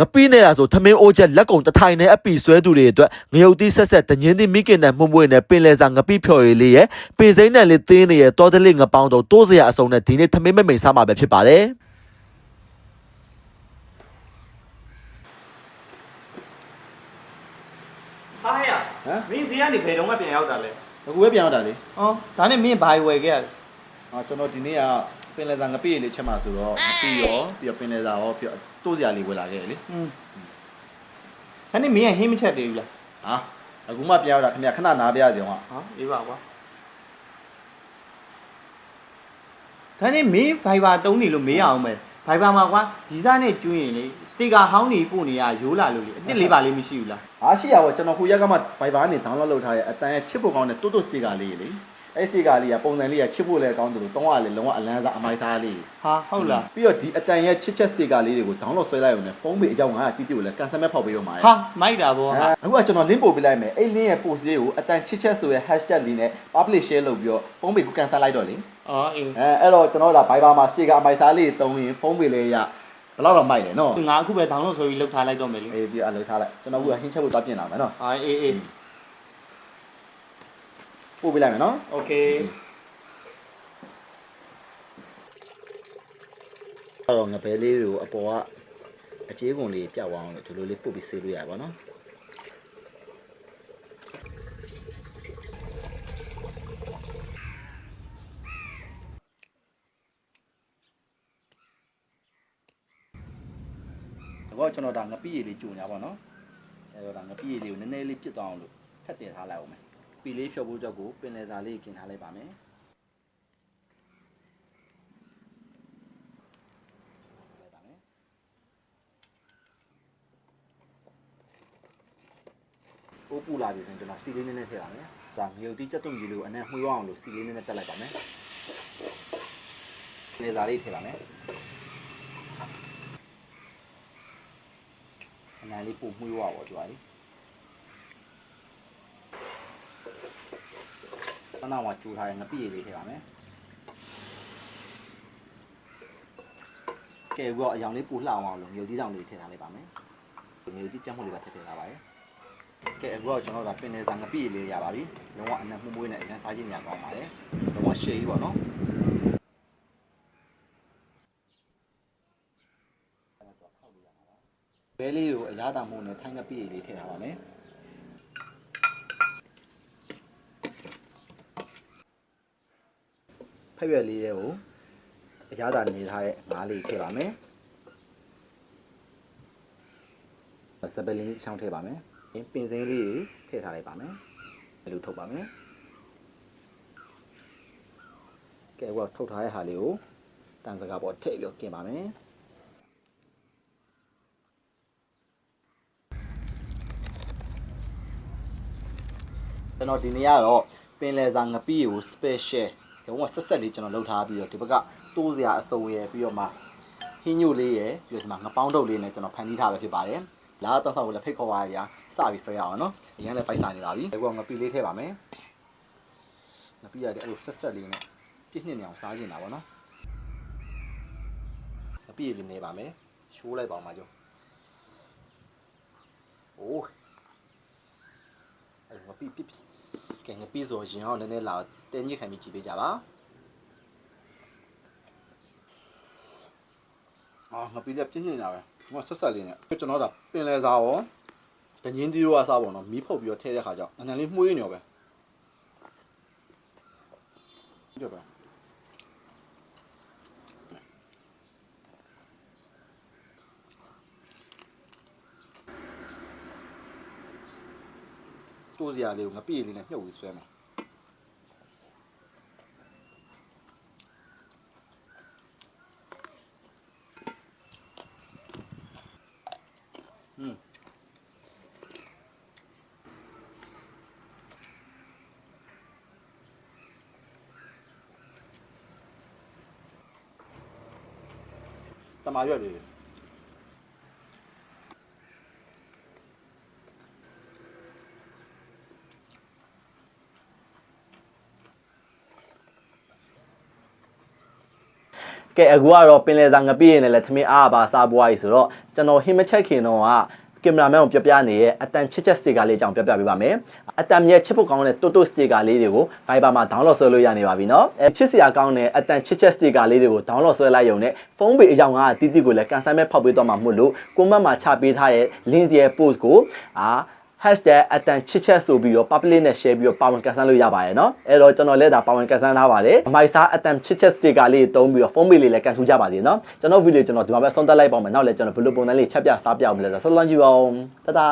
ငပိနေတာဆိုသမင်းအိုးချက်လက်ကုံတထိုင်နဲ့အပီဆွဲသူတွေအတွက်ငရုတ်တိဆက်ဆက်တငင်းတိမိခင်နဲ့မှုန့်မွေးနဲ့ပင်လယ်စာငပိဖြော်ရည်လေးရဲ့ပင်စိမ့်နဲ့လေးသင်းနေရဲ့တောတလေးငပောင်းတော့တိုးစရာအစုံနဲ့ဒီနေ့သမင်းမမိန်စားမှာပဲဖြစ်ပါတယ်ဟာဟဲ့ရဟမ်မင်းဈေးကနေဘယ်တော့မှပြန်ရောက်တာလဲအခုပဲပြန်ရောက်တာလေဟောဒါနဲ့မင်းဘာဝယ်ခဲ့ရလဲဟာကျွန်တော်ဒီနေ့က ပင်လယ်စာငပိလေးချက်မှာဆိုတော့ငပိရောပြီးတော့ပင်လယ်စာရောပြီးတော့တိုးစရာလေးဝယ်လာခဲ့လေอืมဒါနဲ့မင်းကဟင်းမချက်သေးဘူးလားဟာအခုမှပြန်ရောက်တာခင်ဗျခဏနားပြရစီအောင်ကဟာအေးပါကွာဒါနဲ့မင်းဘိုင်ဘာတုံးနေလို့မေးရအောင်မယ်ဘိုင်ဘာမှာကွာရီစားနဲ့ကျွင်းရင်လေစတေကာဟောင်းနေပို့နေရရိုးလာလို့လေအစ်စ်လေးပါလေးမရှိဘူးလားဟာရှိရပါကျွန်တော်ခုရက်ကမှ Viber ကနေ download လုပ်ထားတဲ့အတန်ရဲ့ချစ်ဖို့ကောင်းတဲ့တွတ်တွတ်စီကာလေးလေ အဲ့စီကာလေးကပုံစံလေးကချစ်ဖို့လည်းကောင်းတယ်လို့တောင်းရလေလုံးဝအလန်းစားအမိုက်စားလေးဟာဟုတ်လားပြီးတော့ဒီအတန်ရဲ့ချစ်ချက်စတီကာလေးတွေကို download ဆွဲလိုက်ရုံနဲ့ဖုန်းပေအကြောင်းကတီတီကိုလည်းကန်ဆယ်မဲ့ဖောက်ပေးရမှာဟာမိုက်တာဗောဟာအခုကကျွန်တော် link ပို့ပေးလိုက်မယ်အဲ့ link ရဲ့ post လေးကိုအတန်ချစ်ချက်ဆိုတဲ့ hashtag လေးနဲ့ publish share လုပ်ပြီးတော့ဖုန်းပေကိုကန်ဆယ်လိုက်တော့လေအော်အေးအဲအဲ့တော့ကျွန်တော်တို့ဒါ Viber မှာ sticker အမိုက်စားလေးတုံးရင်ဖုန်းပေလေးရဘယ်တော့တော့မိုက်လဲနော်ငါအခုပဲ download ဆိုပြီးလောက်ထားလိုက်တော့မယ်လေအေးပြီးအလုပ်ထားလိုက်ကျွန်တော်ကဟင်းချက်ဖို့သွားပြင်လာမယ်နော်ဟာအေးအေး ပို့ပေးလိုက်မယ်နော် โอเค အဲ့တော့ငပဲလေးတွေကိုအပေါ်ကအကျေးကုန်လေးပြတ်သွားအောင်လို့ဒီလိုလေးပုတ်ပြီးဆေးလို့ရပါတော့နော်တော့ကျွန်တော်ဒါငပိရည်လေးကြုံညာပါနော်အဲ့တော့ဒါငပိရည်လေးကိုနည်းနည်းလေးပြစ်သွားအောင်လို့ထပ်တင်ထားလိုက်အောင်မယ် ပီလေးဖြော်ဖို့အတွက်ကိုပင်လယ်စာလေးกินထားလိုက်ပါမယ်လိုက်ပါမယ်အိုးပူလာပြီဆိုရင်ကျွန်တော်စီလေးနည်းနည်းထည့်ပါမယ်ဒါမြုပ်တိချက်တုံကြီးလေးကိုအနက်မှွေးအောင်လို့စီလေးနည်းနည်းတက်လိုက်ပါမယ်ပင်လယ်စာလေးထည့်ပါမယ်အနံလေးပို့မှုရွာပေါ့သူကလေ ခဏမှကျူထားရင်ငပိရည်လေးထည့်ပါမယ်ကဲပြီးတော့အယောင်လေးပို့လှအောင်အောင်လို့မြုပ်သီးတောင်လေးထည့်ထားလိုက်ပါမယ်မြုပ်သီးကြက်မှုလေးပါထည့်ထည့်ထားပါရဲ့ကဲအခုတော့ကျွန်တော်ကပင်နေစာငပိရည်လေးရပါပြီလုံးဝအနံမှုမွေးနဲ့အရင်စားခြင်းညာကောင်းပါလေလုံးဝရှေ့ကြီးပေါ့နော်ဘဲလေးကိုအရသာမှုနဲ့ထိုင်းငပိရည်လေးထည့်ထားပါမယ် ဖက်ရွက်လေးတွေကိုအရသာနေထားတဲ့ငါးလေးထည့်ပါမယ်စပယ်လင်းချောင်းထည့်ပါမယ်ပင်စင်းလေးတွေထည့်ထားလိုက်ပါမယ်ဘယ်လိုထုတ်ပါမယ်ကဲဟိုထုတ်ထားတဲ့ဟာလေးကိုတန်စကားပေါ်ထည့်ပြီးတော့กินပါမယ်ကျွန်တော်ဒီနေ့ကတော့ပင်လယ်စာငပိကို special ဒီဘက်ကဆက်ဆက်လေးကျွန်တော်လုပ်ထားပြီးတော့ဒီဘက်ကတိုးစရာအစုံရယ်ပြီးတော့မှဟင်းညို့လေးရယ်ပြီးတော့ဒီမှာငပောင်းတုပ်လေးနဲ့ကျွန်တော်ဖန်တီးထားပဲဖြစ်ပါတယ်။လာတော့ဆောက်ကိုလည်းဖိတ်ခေါ်ပါရစပြီးဆွဲရအောင်နော်။အရင်လည်းပိုက်စားနေပါပြီ။ဒီဘက်ကငပိလေးထည့်ပါမယ်။ငပိရတယ်အဲ့လိုဆက်ဆက်လေးနဲ့ပြည့်နှစ်နေအောင်စားကျင်တာပေါ့နော်။ငပိလေးနေပါမယ်။ရှိုးလိုက်ပါအောင်ပါကြော။အိုးအဲ့ငပိပြစ်ပြ စ်ကဲငပိဆိုရင်အောင်နည်းနည်းလာတဲမြစ်ခံပြီးကြည့်ပေးကြပါအာငပိလည်းပြင်းနေတာပဲဟိုဆက်ဆက်လေးနဲ့ကျွန်တော်ဒါပင်လဲစားရောတငင်းတီးရောစားပေါ့နော်မီးဖုတ်ပြီးတော့ထည့်တဲ့ခါကျအနံလေးမှုေးနေရောပဲကြည့်ပါ တိုးစရာလေးကိုငပိလေးနဲ့မြုပ်ပြီးဆွဲမှာอืมတမာရွက်လေး ကဲအခုကတော့ပင်လယ်စာငပိရင်လည်းထမင်းအားပါစားပွားကြီးဆိုတော့ကျွန်တော်ဟင်းမချက်ခင်တော့ကကင်မရာမန်ကိုပြပြနေရဲ့အတန်ချစ်ချက်စတေကာလေးအကြောင်းပြပြပေးပါမယ်။အတန်မြဲချစ်ဖို့ကောင်းတဲ့တိုတိုစတေကာလေးတွေကို Viber မှာ download ဆွဲလို့ရနေပါပြီနော်။အဲချစ်စရာကောင်းတဲ့အတန်ချစ်ချက်စတေကာလေးတွေကို download ဆွဲလိုက်ရုံနဲ့ဖုန်းပေအကြောင်းကတိတိကိုလည်းကန်ဆယ်မဲ့ဖောက်ပေးသွားမှာမို့လို့ကွန်မန့်မှာချပေးထားတဲ့ link ရဲ့ post ကိုအာ hashtag အတန်ချစ်ချက်ဆိုပြီးတော့ public နဲ့ share ပြီးတော့ပါဝင်ကန်ဆယ်လို့ရပါတယ်เนาะအဲ့တော့ကျွန်တော်လည်းဒါပါဝင်ကန်ဆယ်ထားပါတယ်အမိုက်စားအတန်ချစ်ချက် sticker လေးတုံးပြီးတော့ဖုန်းပေလေးလည်းကန်ထူကြပါသေးเนาะကျွန်တော်ဗီဒီယိုကျွန်တော်ဒီမှာပဲဆုံးသက်လိုက်ပါမယ်နောက်လည်းကျွန်တော်ဘယ်လိုပုံစံလေးချက်ပြစားပြအောင်မလဲဆိုတော့ဆက်လက်ကြည့်ပါဦးတဒါ